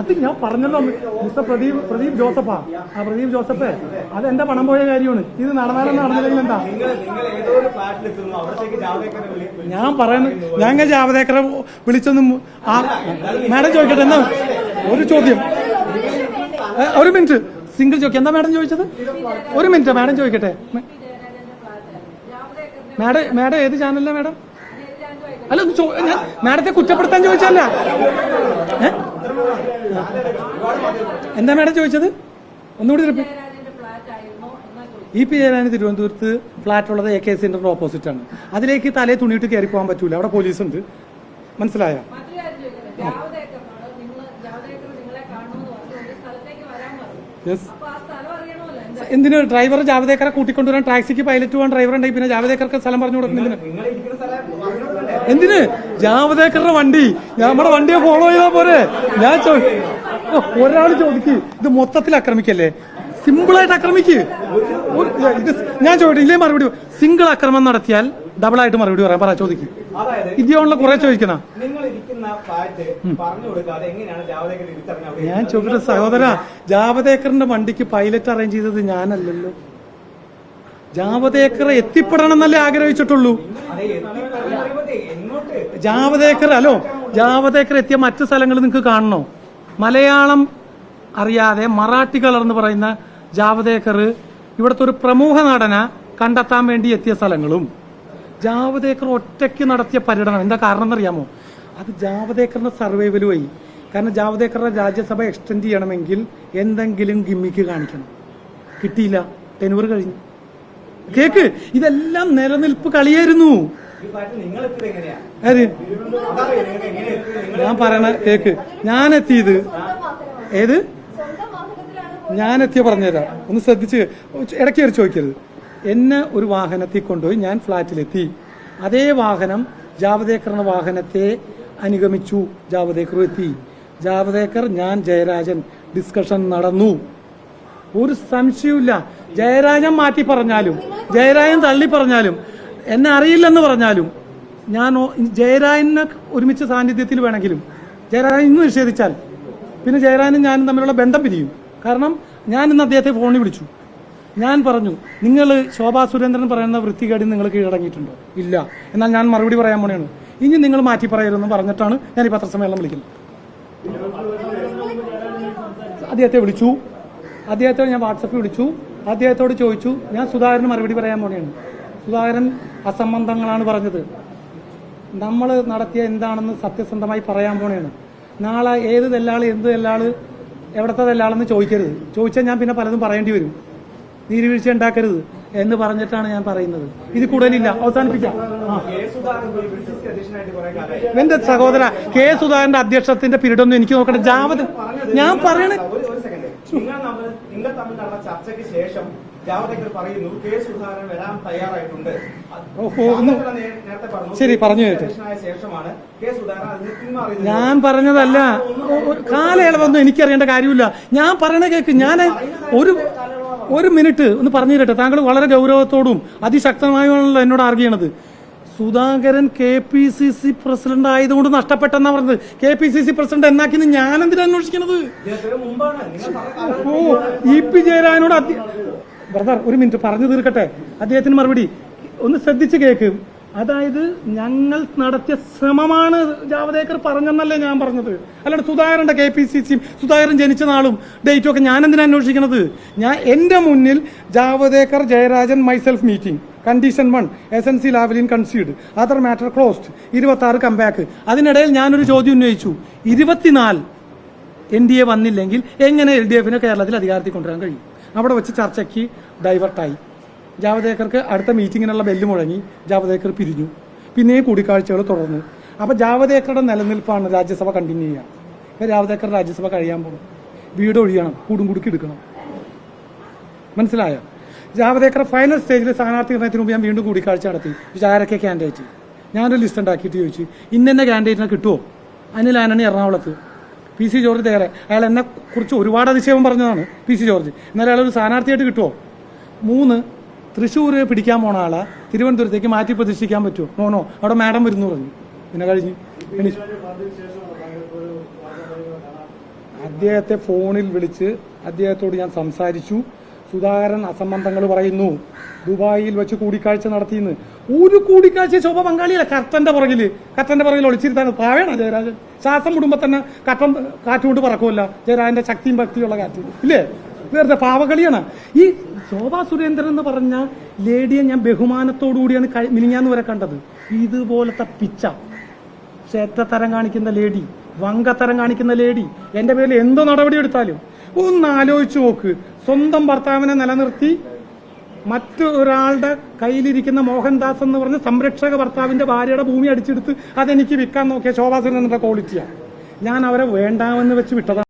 അത് ഞാൻ പറഞ്ഞല്ലോ മിസ്റ്റർ പ്രദീപ് പ്രദീപ് ജോസഫാ. ആ പ്രദീപ് ജോസഫ് അത് എന്റെ പണം പോയ കാര്യമാണ്? ഇത് നടന്നാലും നടന്നില്ലെങ്കിൽ എന്താ? ഞാൻ പറയുന്നത് ഞങ്ങൾ ജാവദേക്കറെ വിളിച്ചൊന്നും ആ മാഡം ചോദിക്കട്ടെ എന്താ ഒരു ചോദ്യം. ഒരു മിനിറ്റ്. സിംഗിൾ ചോദിക്കാം എന്താ മാഡം ചോദിച്ചത്? ഒരു മിനിറ്റ് മാഡം ചോദിക്കട്ടെ. മാഡം മാഡം ഏത് ചാനലിലാണ് മാഡം? അല്ല ഞാൻ മാഡത്തെ കുറ്റപ്പെടുത്താൻ ചോദിച്ചല്ല ഏ? എന്താ മേഡം ചോദിച്ചത്? ഒന്നുകൂടി റിപ്പീറ്റ് ഇ പി ജയരാജന് തിരുവനന്തപുരത്ത് ഫ്ലാറ്റ് ഉള്ളത് എ കെ സെന്ററിന്റെ ഓപ്പോസിറ്റ് ആണ്. അതിലേക്ക് തലേ തുണിയിട്ട് കയറി പോകാൻ പറ്റൂല. അവിടെ പോലീസ് ഉണ്ട് മനസ്സിലായ യെസ് അപ്പൊ ആ സ്ഥലം അറിയണമല്ലോ എന്താ എന്തിന് ഡ്രൈവർ ജാവദേക്കറെ കൂട്ടിക്കൊണ്ടുവരാൻ ടാക്സിക്ക് പൈലറ്റ് പോകാൻ ഡ്രൈവർ ഉണ്ടെങ്കിൽ പിന്നെ ജാവദേക്കർക്ക് സ്ഥലം പറഞ്ഞു പറഞ്ഞോണ്ടല്ലേ എന്തിന്? ജാവദേക്കറുടെ വണ്ടി. നമ്മുടെ വണ്ടിയെ ഫോളോ ചെയ്താൽ പോരെ. ഞാൻ ഒരാൾ ചോദിക്ക്. ഇത് മൊത്തത്തിൽ ആക്രമിക്കല്ലേ? സിമ്പിളായിട്ട് ആക്രമിക്ക്. ഒരു- ഇത് ഞാൻ ചോദിച്ചു ഇല്ലേ മറുപടി സിംഗിൾ ആക്രമണം നടത്തിയാൽ ഡബിൾ ആയിട്ട് മറുപടി പറയാം. പറ ചോദിക്കും. ഇതിയുള്ള കുറെ ചോദിക്കണ. ഞാൻ ചോദിക്കട്ടെ സഹോദര ജാവദേക്കറിന്റെ വണ്ടിക്ക് പൈലറ്റ് അറേഞ്ച് ചെയ്തത് ഞാനല്ലല്ലോ. ജാവദേക്കർ എത്തിപ്പെടണം എന്നല്ലേ ആഗ്രഹിച്ചിട്ടുള്ളൂ. ജാവദേക്കർ അല്ലോ ജാവദേക്കർ എത്തിയ മറ്റു സ്ഥലങ്ങൾ നിങ്ങൾക്ക് കാണണോ? മലയാളം അറിയാതെ മറാഠി കളർന്ന് പറയുന്ന ജാവദേക്കർ ഇവിടുത്തെ ഒരു പ്രമുഖ നടന കണ്ടെത്താൻ വേണ്ടി എത്തിയ സ്ഥലങ്ങളും. ജാവദേക്കർ ഒറ്റയ്ക്ക് നടത്തിയ പര്യടനം എന്താ കാരണം എന്നറിയാമോ? അത് ജാവദേക്കറിന്റെ സർവൈവലുമായി കാരണം ജാവദേക്കറുടെ രാജ്യസഭ എക്സ്റ്റെൻഡ് ചെയ്യണമെങ്കിൽ എന്തെങ്കിലും ഗിമ്മിക്ക് കാണിക്കണം. കിട്ടിയില്ല. ടെനൂർ കഴിഞ്ഞു. കേക്ക് ഇതെല്ലാം നിലനിൽപ്പ് കളിയായിരുന്നു. ഞാൻ പറയണ കേക്ക് ഞാൻ എത്തിയത്. ഏത്? ഞാൻ എത്തിയ പറഞ്ഞുതരാം. ഒന്ന് ശ്രദ്ധിച്ച് ഇടയ്ക്ക് കയറി ചോദിക്കരുത്. എന്നെ ഒരു വാഹനത്തിൽ കൊണ്ടുപോയി ഞാൻ ഫ്ലാറ്റിലെത്തി അതേ വാഹനം ജാവദേക്കറിന്റെ വാഹനത്തെ അനുഗമിച്ചു. ജാവദേക്കർ എത്തി. ജാവദേക്കർ ഞാൻ ജയരാജൻ ഡിസ്കഷൻ നടന്നു. ഒരു സംശയവുമില്ല. ജയരാജൻ മാറ്റി പറഞ്ഞാലും ജയരാജൻ തള്ളി പറഞ്ഞാലും എന്നെ അറിയില്ലെന്ന് പറഞ്ഞാലും ഞാൻ ജയരാജനെ ഒരുമിച്ച് സാന്നിധ്യത്തിൽ വേണമെങ്കിലും ജയരാജൻ ഇന്ന് നിഷേധിച്ചാൽ പിന്നെ ജയരാജനും ഞാനും തമ്മിലുള്ള ബന്ധം പിരിയും. കാരണം ഞാൻ ഇന്ന് അദ്ദേഹത്തെ ഫോണിൽ വിളിച്ചു. ഞാൻ പറഞ്ഞു നിങ്ങൾ ശോഭാ സുരേന്ദ്രൻ പറയുന്ന വൃത്തികേടി നിങ്ങൾ കീഴടങ്ങിയിട്ടുണ്ടോ? ഇല്ല. എന്നാൽ ഞാൻ മറുപടി പറയാൻ പോണെയാണ് ഇനി നിങ്ങൾ മാറ്റി പറയരുതെന്ന് പറഞ്ഞിട്ടാണ് ഞാൻ ഈ പത്രസമ്മേളനം വിളിക്കുന്നത്. അദ്ദേഹത്തെ വിളിച്ചു. അദ്ദേഹത്തോട് ഞാൻ വാട്സപ്പിൽ വിളിച്ചു. അദ്ദേഹത്തോട് ചോദിച്ചു. ഞാൻ സുധാകരന് മറുപടി പറയാൻ പോണെയാണ് സുധാകരൻ അസംബന്ധങ്ങളാണ് പറഞ്ഞത്. നമ്മൾ നടത്തിയ എന്താണെന്ന് സത്യസന്ധമായി പറയാൻ പോണെയാണ് നാളെ ഏത് തെല്ലാൾ എന്ത് തെല്ലാൾ എവിടത്തെ തെല്ലാളെന്ന് ചോദിക്കരുത്. ചോദിച്ചാൽ ഞാൻ പിന്നെ പലതും പറയേണ്ടി വരും. നീരുവീഴ്ച ഉണ്ടാക്കരുത് എന്ന് പറഞ്ഞിട്ടാണ് ഞാൻ പറയുന്നത്. ഇത് കൂടുതലില്ല. അവസാനിപ്പിക്കാം. എന്റെ സഹോദര കെ സുധാകരന്റെ അധ്യക്ഷത്തിന്റെ പീരീഡൊന്നും എനിക്ക് നോക്കട്ടെ ജാവത് ഞാൻ പറയണ. നിങ്ങൾ തമ്മിൽ നടന്ന ചർച്ചയ്ക്ക് ശേഷം പറയുന്നു വരാൻ തയ്യാറായിട്ടുണ്ട് ഒന്ന് ശരി, പറഞ്ഞു ശേഷമാണ് ഞാൻ പറഞ്ഞതല്ല. കാലയളവൊന്നും എനിക്കറിയേണ്ട കാര്യമില്ല. ഞാൻ പറയണ കേക്ക് ഞാൻ ഒരു ഒരു മിനിറ്റ് ഒന്ന് പറഞ്ഞു തരട്ടെ. താങ്കൾ വളരെ ഗൗരവത്തോടും അതിശക്തമായുമാണല്ലോ എന്നോട് ആർഗ്യ ചെയ്യണത്. Sudhakaran K P C C president ആയതുകൊണ്ട് നഷ്ടപ്പെട്ടെന്നാ പറഞ്ഞത്. K P C C president എന്നാക്കിന്ന് ഞാൻ എന്തിനാ കാലം ഓ ഇ പി ജയരാജനോട് ബ്രദർ ഒരു മിനിറ്റ് പറഞ്ഞു തീർക്കട്ടെ. അദ്ദേഹത്തിന് മറുപടി. ഒന്ന് ശ്രദ്ധിച്ച് കേക്ക്. അതായത് ഞങ്ങൾ നടത്തിയ ശ്രമമാണ് ജാവദേക്കർ പറഞ്ഞെന്നല്ലേ ഞാൻ പറഞ്ഞത്. അല്ലാണ്ട് സുധാകരന്റെ കെ പി സി സിയും സുധാകരൻ ജനിച്ച നാളും ഡേറ്റും ഒക്കെ ഞാൻ എന്തിനാ അന്വേഷിക്കണത്? ഞാൻ എന്റെ മുന്നിൽ Javadekar Jayarajan myself meeting condition one S N C Lavalin concede other matter closed ഇരുപത്തി ആറ് കംബാക്ക് അതിനിടയിൽ ഞാനൊരു ചോദ്യം ഉന്നയിച്ചു. ഇരുപത്തിനാല് എൻ ഡി എ വന്നില്ലെങ്കിൽ എങ്ങനെ എൽ ഡി എഫിനെ കേരളത്തിൽ അധികാരത്തിൽ കൊണ്ടുവരാൻ കഴിയും? അവിടെ വെച്ച് ചർച്ചയ്ക്ക് ഡൈവർട്ടായി ജാവദേക്കർക്ക് അടുത്ത മീറ്റിങ്ങിനുള്ള ബെല്ല് മുഴങ്ങി ജാവദേക്കർ പിരിഞ്ഞു. പിന്നെയും കൂടിക്കാഴ്ചകൾ തുടർന്നു. അപ്പോൾ ജാവദേക്കറുടെ നിലനിൽപ്പാണ് രാജ്യസഭ കണ്ടിന്യൂ ചെയ്യുക. ഇപ്പോൾ ജാവദേക്കർ രാജ്യസഭ കഴിയാൻ പോകും. വീട് ഒഴിയണം കൂടും കുടുക്കി എടുക്കണം. മനസ്സിലായോ? ജാവദേക്കർ ഫൈനൽ സ്റ്റേജിൽ സ്ഥാനാർത്ഥി നിർണയത്തിന് മുമ്പ് ഞാൻ വീണ്ടും കൂടിക്കാഴ്ച നടത്തി. ആരൊക്കെ ക്യാൻഡിഡേറ്റ് ഞാനൊരു ലിസ്റ്റ് ഉണ്ടാക്കിയിട്ട് ചോദിച്ചു. ഇന്നെന്നെ ക്യാൻഡിഡേറ്റിനെ കിട്ടുമോ അനിൽ ആനണി എറണാകുളത്ത്. പി സി ജോർജ് തേറെ. അയാൾ എന്നെ കുറിച്ച് ഒരുപാട് അതിശയം പറഞ്ഞതാണ് പി സി ജോർജ്. എന്നാലും അയാൾ ഒരു സ്ഥാനാർത്ഥിയായിട്ട് കിട്ടുമോ മൂന്ന് തൃശ്ശൂർ പിടിക്കാൻ പോണ ആളെ. തിരുവനന്തപുരത്തേക്ക് മാറ്റി പ്രതിഷ്ഠിക്കാൻ പറ്റുമോ? നോ നോ അവിടെ മാഡം വരുന്നു പറഞ്ഞു. പിന്നെ കഴിഞ്ഞ് അദ്ദേഹത്തെ ഫോണിൽ വിളിച്ച് അദ്ദേഹത്തോട് ഞാൻ സംസാരിച്ചു. സുധാകരൻ അസംബന്ധങ്ങൾ പറയുന്നു. ദുബായിൽ വെച്ച് കൂടിക്കാഴ്ച നടത്തിയെന്ന്. ഒരു കൂടിക്കാഴ്ച ശോഭ പങ്കാളിയല്ല. കർത്തന്റെ പുറകിൽ കർത്തന്റെ പുറകിൽ ഒളിച്ചിരുത്താണ് പാവേണ ജയരാജൻ. ശാസം വിടുമ്പോ തന്നെ കട്ടൻ കാറ്റുകൊണ്ട് പറക്കുമല്ല ജയരാജന്റെ ശക്തിയും ഭക്തിയുള്ള കാറ്റ്. ഇല്ലേ? വെറുതെ പാവകളിയാണ് ഈ ശോഭാ സുരേന്ദ്രൻ എന്ന് പറഞ്ഞ ലേഡിയെ ഞാൻ ബഹുമാനത്തോടു കൂടിയാണ് കഴി- മിനിഞ്ഞാന്ന് വരെ കണ്ടത്. ഇതുപോലത്തെ പിച്ച ക്ഷേത്രത്തരം കാണിക്കുന്ന ലേഡി വങ്കത്തരം കാണിക്കുന്ന ലേഡി എന്റെ പേരിൽ എന്തോ നടപടി എടുത്താലും ഒന്ന് ആലോചിച്ചു നോക്ക്. സ്വന്തം ഭർത്താവിനെ നിലനിർത്തി മറ്റൊരാളുടെ കയ്യിലിരിക്കുന്ന മോഹൻദാസ് എന്ന് പറഞ്ഞ സംരക്ഷക ഭർത്താവിന്റെ ഭാര്യയുടെ ഭൂമി അടിച്ചെടുത്ത് അതെനിക്ക് വിൽക്കാൻ നോക്കിയ ശോഭാസുരന്റെ ക്വാളിറ്റിയാണ് ഞാൻ അവരെ വേണ്ടാമെന്ന് വെച്ച് വിട്ടതാണ്